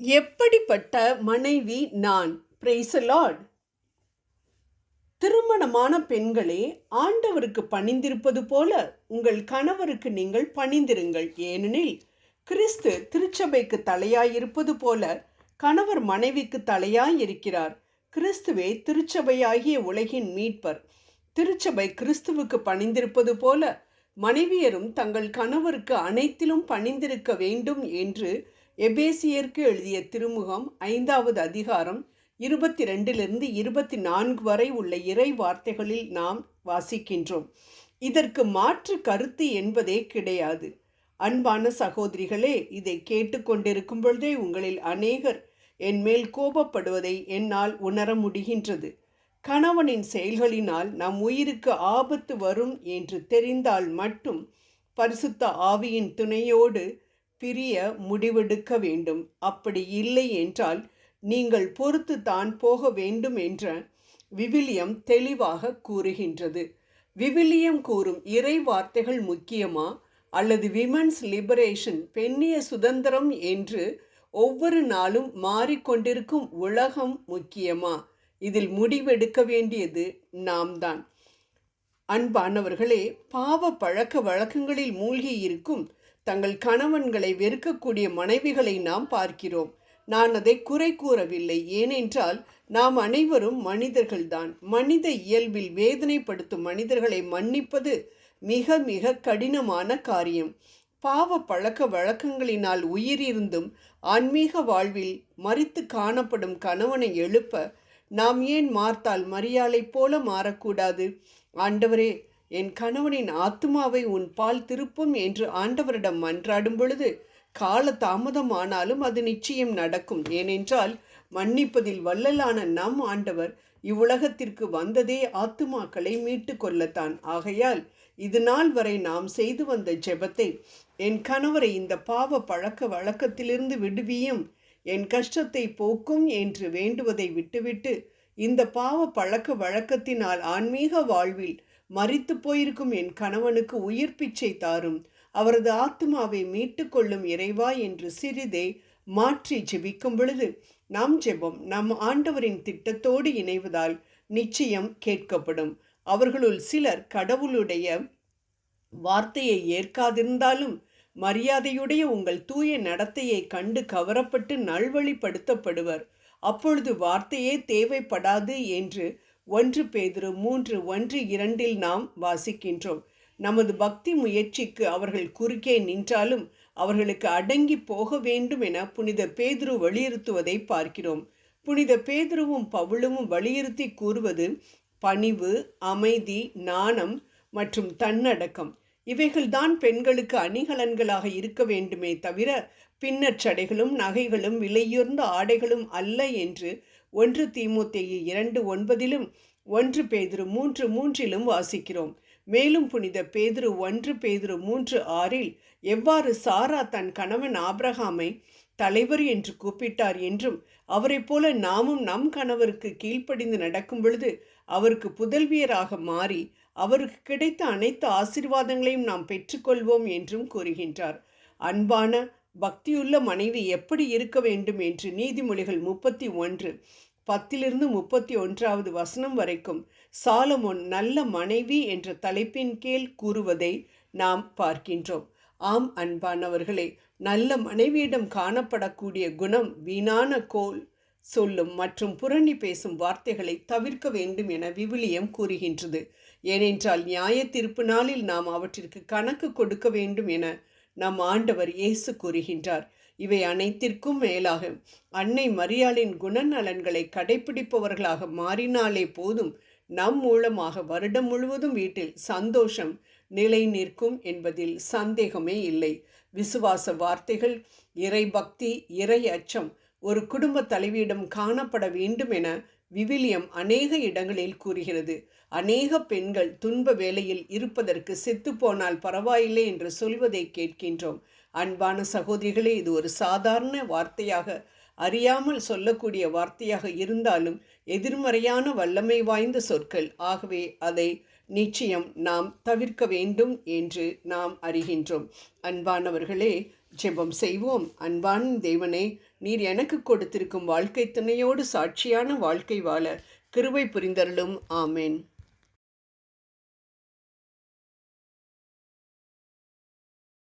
எப்படிப்பட்ட மனைவி நான்? பிரைஸ் லார்ட் திருமணமான பெண்களே ஆண்டவருக்கு பணிந்திருப்பது போல உங்கள் கணவருக்கு நீங்கள் பணிந்திருங்கள். ஏனெனில் கிறிஸ்து திருச்சபைக்கு தலையாயிருப்பது போல கணவர் மனைவிக்கு தலையாயிருக்கிறார். கிறிஸ்துவே திருச்சபையாகிய உலகின் மீட்பர். திருச்சபை கிறிஸ்துவுக்கு பணிந்திருப்பது போல மனைவியரும் தங்கள் கணவருக்கு அனைத்திலும் பணிந்திருக்க வேண்டும் என்று எபேசியருக்கு எழுதிய திருமுகம் ஐந்தாவது அதிகாரம் இருபத்தி ரெண்டிலிருந்து இருபத்தி நான்கு வரை உள்ள இறை வார்த்தைகளில் நாம் வாசிக்கின்றோம். இதற்கு மாற்று கருத்து என்பதே கிடையாது. அன்பான சகோதரிகளே இதை கேட்டுக்கொண்டிருக்கும் பொழுதே உங்களில் அநேகர் என் மேல் கோபப்படுவதை என்னால் உணர முடிகின்றது. கணவனின் செயல்களினால் நம் உயிருக்கு ஆபத்து வரும் என்று தெரிந்தால் மட்டும் பரிசுத்த ஆவியின் துணையோடு பிரிய முடிவெடுக்க வேண்டும். அப்படி இல்லை என்றால் நீங்கள் பொறுத்து தான் போக வேண்டும் என்ற விவிலியம் தெளிவாக கூறுகின்றது. விவிலியம் கூறும் இறை வார்த்தைகள் முக்கியமா? அல்லது விமன்ஸ் லிபரேஷன் பெண்ணிய சுதந்திரம் என்று ஒவ்வொரு நாளும் மாறிக்கொண்டிருக்கும் உலகம் முக்கியமா? இதில் முடிவெடுக்க வேண்டியது நாம் தான் அன்பானவர்களே பாவ பழக்க வழக்கங்களில் மூழ்கி இருக்கும் தங்கள் கணவன்களை வெறுக்கக்கூடிய மனைவிகளை நாம் பார்க்கிறோம். நான் அதை குறை கூறவில்லை. ஏனென்றால் நாம் அனைவரும் மனிதர்கள்தான். மனித இயல்பில் வேதனைப்படுத்தும் மனிதர்களை மன்னிப்பது மிக மிக கடினமான காரியம். பாவ பழக்க வழக்கங்களினால் உயிரிருந்தும் ஆன்மீக வாழ்வில் மறித்து காணப்படும் கணவனை எழுப்ப நாம் ஏன் மார்த்தால் மரியாதை போல மாறக்கூடாது? ஆண்டவரே என் கணவனின் ஆத்மாவை உன் பால் திருப்பும் என்று ஆண்டவரிடம் மன்றாடும் பொழுது கால தாமதமானாலும் அது நிச்சயம் நடக்கும். ஏனென்றால் மன்னிப்பதில் வல்லலான நம் ஆண்டவர் இவ்வுலகத்திற்கு வந்ததே ஆத்துமாக்களை மீட்டு கொள்ளத்தான். ஆகையால் இது நாள் வரை நாம் செய்து வந்த ஜெபத்தை என் கணவரை இந்த பாவ பழக்க வழக்கத்திலிருந்து விடுவியும் என் கஷ்டத்தை போக்கும் என்று வேண்டுவதை விட்டுவிட்டு இந்த பாவ பழக்க வழக்கத்தினால் ஆன்மீக வாழ்வில் மறித்து போயிருக்கும் என் கணவனுக்கு உயிர் பிச்சை தாரும். அவரது ஆத்மாவை மீட்டு கொள்ளும் இறைவா என்று சிறிதே மாற்றி ஜெபிக்கும் பொழுது நாம் ஜெபம் நம் ஆண்டவரின் திட்டத்தோடு இணைவதால் நிச்சயம் கேட்கப்படும். அவர்களுள் சிலர் கடவுளுடைய வார்த்தையை ஏற்காதிருந்தாலும் மரியாதையுடைய உங்கள் தூய நடத்தையை கண்டு கவரப்பட்டு நல்வழிப்படுத்தப்படுவர். அப்பொழுது வார்த்தையே தேவைப்படாது என்று ஒன்று பேதிரு மூன்று ஒன்று இரண்டில் நாம் வாசிக்கின்றோம். நமது பக்தி முயற்சிக்கு அவர்கள் குறுக்கே நின்றாலும் அவர்களுக்கு அடங்கி போக வேண்டும் என புனித பேதுரு வலியுறுத்துவதை பார்க்கிறோம். புனித பேதுருவும் பவுளுவும் வலியுறுத்தி கூறுவது பணிவு அமைதி நாணம் மற்றும் தன்னடக்கம். இவைகள்தான் பெண்களுக்கு அணிகலன்களாக இருக்க வேண்டுமே தவிர பின்னச்சடைகளும் நகைகளும் விலையுயர்ந்த ஆடைகளும் அல்ல என்று ஒன்று தீமூத்தேயு இரண்டு ஒன்பதிலும் ஒன்று பேதிரு மூன்று மூன்றிலும் வாசிக்கிறோம். மேலும் புனித பேதுரு ஒன்று பேதுரு மூன்று ஆறில் எவ்வாறு சாரா தன் கணவன் ஆப்ரஹாமை தலைவர் என்று கூப்பிட்டார் என்றும் அவரைப் போல நாமும் நம் கணவருக்கு கீழ்ப்படிந்து நடக்கும் பொழுது அவருக்கு புதல்வியராக மாறி அவருக்கு கிடைத்த அனைத்து ஆசிர்வாதங்களையும் நாம் பெற்றுக்கொள்வோம் என்றும் கூறுகின்றார். அன்பான பக்தியுள்ள மனைவி எப்படி இருக்க வேண்டும் என்று நீதிமொழிகள் முப்பத்தி ஒன்று பத்திலிருந்து முப்பத்தி ஒன்றாவது வசனம் வரைக்கும் சாலமோன் நல்ல மனைவி என்ற தலைப்பின் கீழ் கூறுவதை நாம் பார்க்கின்றோம். ஆம் அன்பானவர்களே நல்ல மனைவியிடம் காணப்படக்கூடிய குணம் வீணான கோல் சொல்லும் மற்றும் புரணி பேசும் வார்த்தைகளை தவிர்க்க வேண்டும் என விவிலியம் கூறுகின்றது. ஏனென்றால் நியாய தீர்ப்பு நாளில் நாம் அவற்றிற்கு கணக்கு கொடுக்க வேண்டும் என நம் ஆண்டவர் இயேசு கூறுகின்றார். இவை அனைத்திற்கும் மேலாக அன்னை மரியாளின் குணநலன்களை கடைபிடிப்பவர்களாக மாறினாலே போதும் நம் மூலமாக வருடம் முழுவதும் வீட்டில் சந்தோஷம் நிலை நிற்கும் என்பதில் சந்தேகமே இல்லை. விசுவாச வார்த்தைகள் இறை பக்தி இறை அச்சம் ஒரு குடும்ப தலைவியிடம் காணப்பட வேண்டும் என விவிலியம் அநேக இடங்களில் கூறுகிறது. அநேக பெண்கள் துன்ப வேலையில் இருப்பதற்கு செத்துப்போனால் பரவாயில்லை என்று சொல்வதை கேட்கின்றோம். அன்பான சகோதரிகளே இது ஒரு சாதாரண வார்த்தையாக அறியாமல் சொல்லக்கூடிய வார்த்தையாக இருந்தாலும் எதிர்மறையான வல்லமை வாய்ந்த சொற்கள். ஆகவே அதை நிச்சயம் நாம் தவிர்க்க வேண்டும் என்று நாம் அறிகின்றோம். அன்பானவர்களே ஜெபம் செய்வோம். அன்பான தேவனே நீர் எனக்கு கொடுத்திருக்கும் வாழ்க்கை துணையோடு சாட்சியான வாழ்க்கை வாழ கிருவை புரிந்தருளும். ஆமேன்.